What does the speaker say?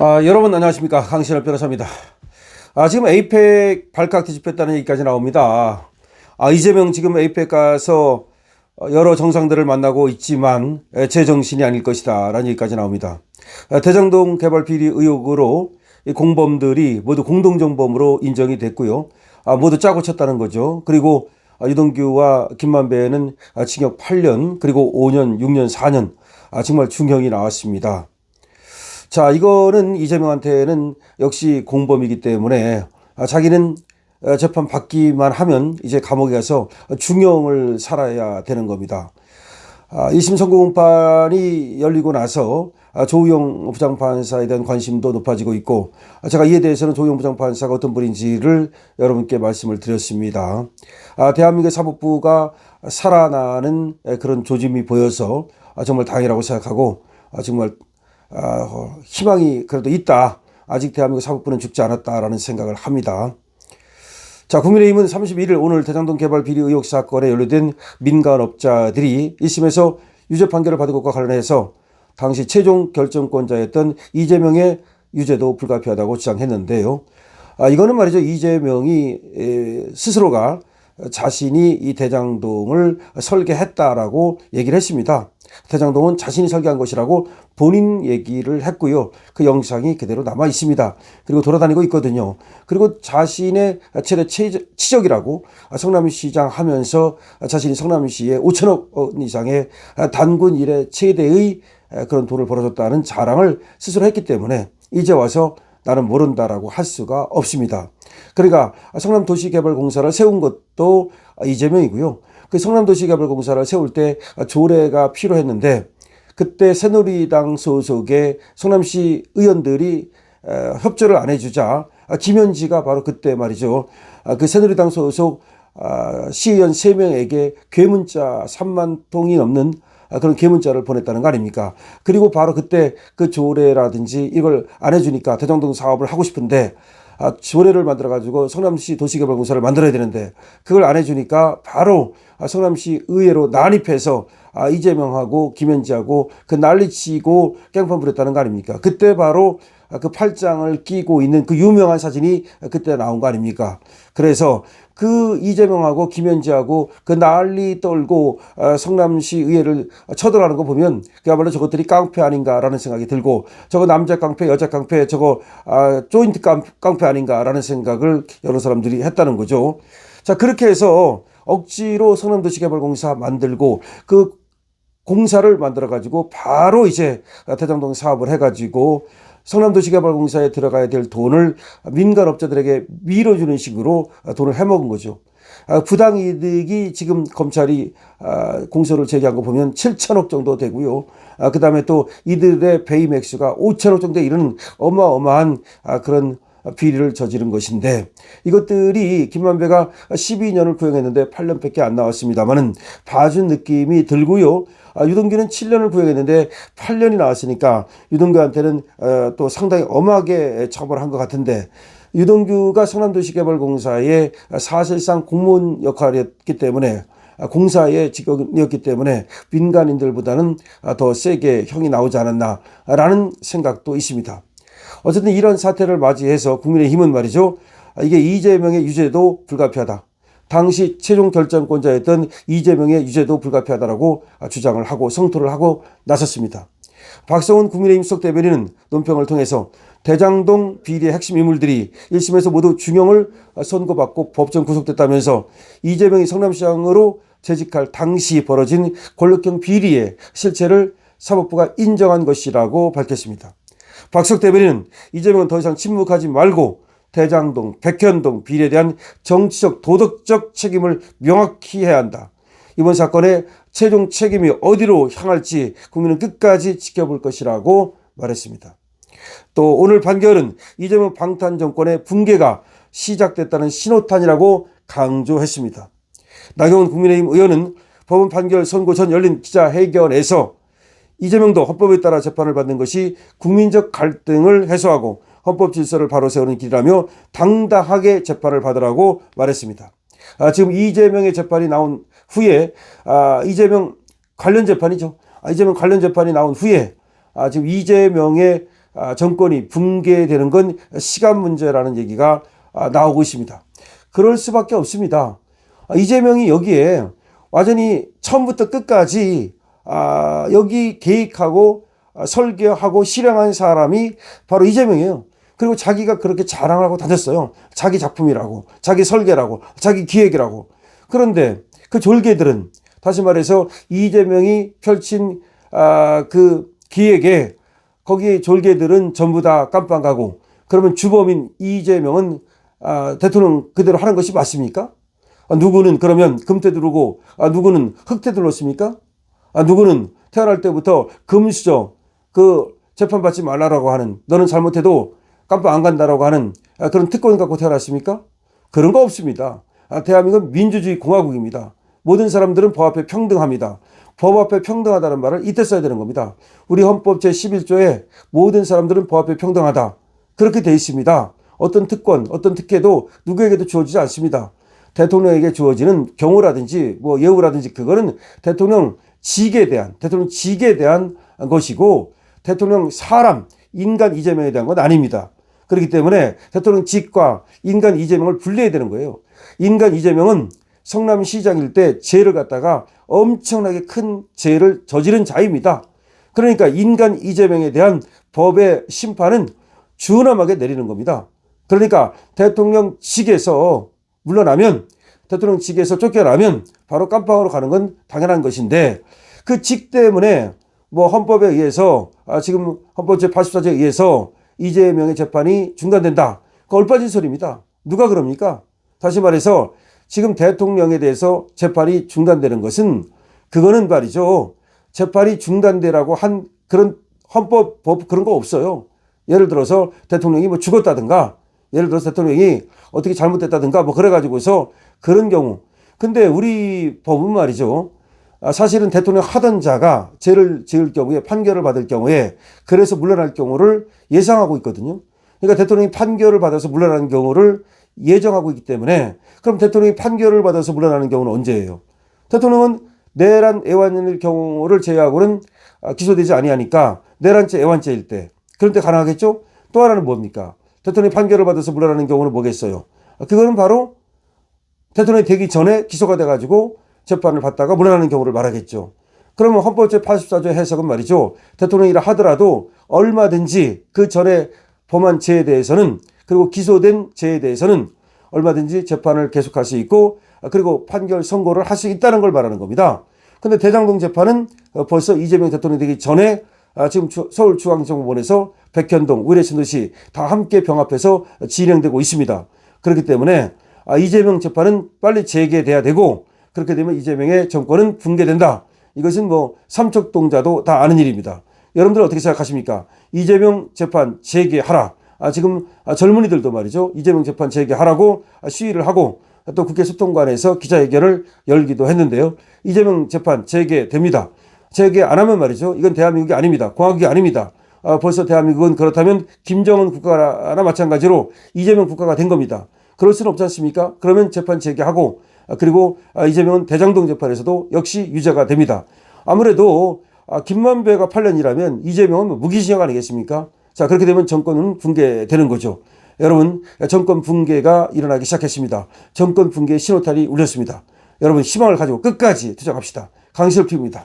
아, 여러분 안녕하십니까 강신업 변호사입니다. 아, 지금 에이펙 발칵 뒤집혔다는 얘기까지 나옵니다. 아, 이재명 지금 에이펙 가서 여러 정상들을 만나고 있지만 에, 제정신이 아닐 것이다 라는 얘기까지 나옵니다. 아, 대장동 개발 비리 의혹으로 이 공범들이 모두 공동정범으로 인정이 됐고요. 아, 모두 짜고 쳤다는 거죠. 그리고 아, 유동규와 김만배는 아, 징역 8년 그리고 5년, 6년, 4년 아, 정말 중형이 나왔습니다. 자, 이거는 이재명한테는 역시 공범이기 때문에 아, 자기는 어, 재판 받기만 하면 이제 감옥에 가서 중형을 살아야 되는 겁니다. 아, 1심 선고 공판이 열리고 나서 아, 조우영 부장판사에 대한 관심도 높아지고 있고 아, 제가 이에 대해서는 조우영 부장판사가 어떤 분인지를 여러분께 말씀을 드렸습니다. 아, 대한민국 사법부가 살아나는 그런 조짐이 보여서 아, 정말 다행이라고 생각하고 아, 정말 아, 어, 희망이 그래도 있다. 아직 대한민국 사법부는 죽지 않았다라는 생각을 합니다. 자, 국민의힘은 31일 오늘 대장동 개발 비리 의혹 사건에 연루된 민간업자들이 1심에서 유죄 판결을 받은 것과 관련해서 당시 최종 결정권자였던 이재명의 유죄도 불가피하다고 주장했는데요. 아, 이거는 말이죠. 이재명이 에, 스스로가 자신이 이 대장동을 설계했다라고 얘기를 했습니다. 대장동은 자신이 설계한 것이라고 본인 얘기를 했고요. 그 영상이 그대로 남아 있습니다. 그리고 돌아다니고 있거든요. 그리고 자신의 최대 치적이라고 성남시장 하면서 자신이 성남시에 5천억 원 이상의 단군 일의 최대의 그런 돈을 벌어줬다는 자랑을 스스로 했기 때문에 이제 와서 나는 모른다라고 할 수가 없습니다. 그러니까 성남도시개발공사를 세운 것도 이재명이고요. 그 성남도시개발공사를 세울 때 조례가 필요했는데 그때 새누리당 소속의 성남시 의원들이 협조를 안 해주자 김현지가 바로 그때 말이죠. 그 새누리당 소속 시의원 3명에게 괴문자 3만 통이 넘는 그런 개문자를 보냈다는 거 아닙니까? 그리고 바로 그때 그 조례라든지 이걸 안 해주니까 대장동 사업을 하고 싶은데 아, 조례를 만들어가지고 성남시 도시개발공사를 만들어야 되는데 그걸 안 해주니까 바로 성남시 의회로 난입해서 아, 이재명하고 김현지하고 그 난리치고 깽판 부렸다는 거 아닙니까? 그때 바로 그 팔짱을 끼고 있는 그 유명한 사진이 그때 나온 거 아닙니까? 그래서 그 이재명하고 김현지하고 그 난리 떨고 성남시 의회를 쳐들어가는 거 보면 그야말로 저것들이 깡패 아닌가라는 생각이 들고 저거 남자 깡패 여자 깡패 저거 조인트 깡패 아닌가라는 생각을 여러 사람들이 했다는 거죠. 자 그렇게 해서 억지로 성남도시개발공사 만들고 그 공사를 만들어 가지고 바로 이제 대장동 사업을 해 가지고 성남도시개발공사에 들어가야 될 돈을 민간업자들에게 밀어주는 식으로 돈을 해먹은 거죠. 부당이득이 지금 검찰이 공소를 제기한 거 보면 7천억 정도 되고요. 그 다음에 또 이들의 베이맥스가 5천억 정도에 이르는 어마어마한 그런 비리를 저지른 것인데 이것들이 김만배가 12년을 구형했는데 8년밖에 안 나왔습니다만은 봐준 느낌이 들고요. 아, 유동규는 7년을 구형했는데 8년이 나왔으니까 유동규한테는 어, 또 상당히 엄하게 처벌한 것 같은데 유동규가 성남도시개발공사의 사실상 공무원 역할이었기 때문에 공사의 직업이었기 때문에 민간인들보다는 더 세게 형이 나오지 않았나라는 생각도 있습니다. 어쨌든 이런 사태를 맞이해서 국민의힘은 말이죠. 이게 이재명의 유죄도 불가피하다. 당시 최종 결정권자였던 이재명의 유죄도 불가피하다라고 주장을 하고 성토를 하고 나섰습니다. 박성훈 국민의힘 수석 대변인은 논평을 통해서 대장동 비리의 핵심 인물들이 1심에서 모두 중형을 선고받고 법정 구속됐다면서 이재명이 성남시장으로 재직할 당시 벌어진 권력형 비리의 실체를 사법부가 인정한 것이라고 밝혔습니다. 박석 대변인은 이재명은 더 이상 침묵하지 말고 대장동, 백현동 비리에 대한 정치적, 도덕적 책임을 명확히 해야 한다. 이번 사건의 최종 책임이 어디로 향할지 국민은 끝까지 지켜볼 것이라고 말했습니다. 또 오늘 판결은 이재명 방탄 정권의 붕괴가 시작됐다는 신호탄이라고 강조했습니다. 나경원 국민의힘 의원은 법원 판결 선고 전 열린 기자회견에서 이재명도 헌법에 따라 재판을 받는 것이 국민적 갈등을 해소하고 헌법 질서를 바로 세우는 길이라며 당당하게 재판을 받으라고 말했습니다. 아, 지금 이재명의 재판이 나온 후에 아, 이재명 관련 재판이죠. 아, 이재명 관련 재판이 나온 후에 아, 지금 이재명의 아, 정권이 붕괴되는 건 시간 문제라는 얘기가 아, 나오고 있습니다. 그럴 수밖에 없습니다. 아, 이재명이 여기에 완전히 처음부터 끝까지 아, 여기 계획하고 아, 설계하고 실행한 사람이 바로 이재명이에요. 그리고 자기가 그렇게 자랑하고 다녔어요. 자기 작품이라고, 자기 설계라고, 자기 기획이라고. 그런데 그 졸개들은 다시 말해서 이재명이 펼친 아, 그 기획에 거기에 졸개들은 전부 다 깜빵 가고 그러면 주범인 이재명은 아, 대통령 그대로 하는 것이 맞습니까? 아, 누구는 그러면 금태 두르고 아, 누구는 흑태 둘렀습니까? 아, 누구는 태어날 때부터 금수저 그 재판받지 말라라고 하는 너는 잘못해도 깜빡 안 간다라고 하는 아, 그런 특권 갖고 태어났습니까? 그런 거 없습니다. 아, 대한민국은 민주주의 공화국입니다. 모든 사람들은 법 앞에 평등합니다. 법 앞에 평등하다는 말을 이때 써야 되는 겁니다. 우리 헌법 제11조에 모든 사람들은 법 앞에 평등하다. 그렇게 돼 있습니다. 어떤 특권, 어떤 특혜도 누구에게도 주어지지 않습니다. 대통령에게 주어지는 경우라든지 뭐 예우라든지 그거는 대통령 직에 대한 대통령 직에 대한 것이고 대통령 사람 인간 이재명에 대한 건 아닙니다. 그렇기 때문에 대통령 직과 인간 이재명을 분리해야 되는 거예요. 인간 이재명은 성남시장일 때 죄를 갖다가 엄청나게 큰 죄를 저지른 자입니다. 그러니까 인간 이재명에 대한 법의 심판은 준엄하게 내리는 겁니다. 그러니까 대통령 직에서 물러나면 대통령 직에서 쫓겨나면 바로 깜빵으로 가는 건 당연한 것인데 그 직 때문에 뭐 헌법에 의해서 아 지금 헌법 제84조에 의해서 이재명의 재판이 중단된다. 그 얼빠진 소리입니다. 누가 그럽니까? 다시 말해서 지금 대통령에 대해서 재판이 중단되는 것은 그거는 말이죠. 재판이 중단되라고 한 그런 헌법 법 그런 거 없어요. 예를 들어서 대통령이 뭐 죽었다든가 예를 들어서 대통령이 어떻게 잘못됐다든가 뭐 그래가지고서 그런 경우. 근데 우리 법은 말이죠. 아, 사실은 대통령 하던 자가 죄를 지을 경우에 판결을 받을 경우에 그래서 물러날 경우를 예상하고 있거든요. 그러니까 대통령이 판결을 받아서 물러나는 경우를 예정하고 있기 때문에 그럼 대통령이 판결을 받아서 물러나는 경우는 언제예요? 대통령은 내란 애완일 경우를 제외하고는 아, 기소되지 아니하니까 내란죄 애완죄일 때 그런 때 가능하겠죠? 또 하나는 뭡니까? 대통령이 판결을 받아서 물러나는 경우는 뭐겠어요? 아, 그거는 바로 대통령이 되기 전에 기소가 돼가지고 재판을 받다가 물러나는 경우를 말하겠죠. 그러면 헌법 제84조 해석은 말이죠. 대통령이라 하더라도 얼마든지 그 전에 범한 죄에 대해서는 그리고 기소된 죄에 대해서는 얼마든지 재판을 계속할 수 있고 그리고 판결 선고를 할 수 있다는 걸 말하는 겁니다. 근데 대장동 재판은 벌써 이재명 대통령이 되기 전에 아, 지금 서울중앙정보원에서 백현동, 의뢰신도시 다 함께 병합해서 진행되고 있습니다. 그렇기 때문에 아, 이재명 재판은 빨리 재개돼야 되고 그렇게 되면 이재명의 정권은 붕괴된다. 이것은 뭐 삼척동자도 다 아는 일입니다. 여러분들 어떻게 생각하십니까? 이재명 재판 재개하라. 아, 지금 아, 젊은이들도 말이죠. 이재명 재판 재개하라고 시위를 하고 또 국회 소통관에서 기자회견을 열기도 했는데요. 이재명 재판 재개됩니다. 재개 안 하면 말이죠. 이건 대한민국이 아닙니다. 공화국이 아닙니다. 아, 벌써 대한민국은 그렇다면 김정은 국가나 마찬가지로 이재명 국가가 된 겁니다. 그럴 수는 없지 않습니까? 그러면 재판 재개하고 아, 그리고 아, 이재명은 대장동 재판에서도 역시 유죄가 됩니다. 아무래도 아, 김만배가 8년이라면 이재명은 뭐 무기징역 아니겠습니까? 자 그렇게 되면 정권은 붕괴되는 거죠. 여러분 정권 붕괴가 일어나기 시작했습니다. 정권 붕괴 신호탄이 울렸습니다. 여러분 희망을 가지고 끝까지 투쟁합시다. 강실표입니다.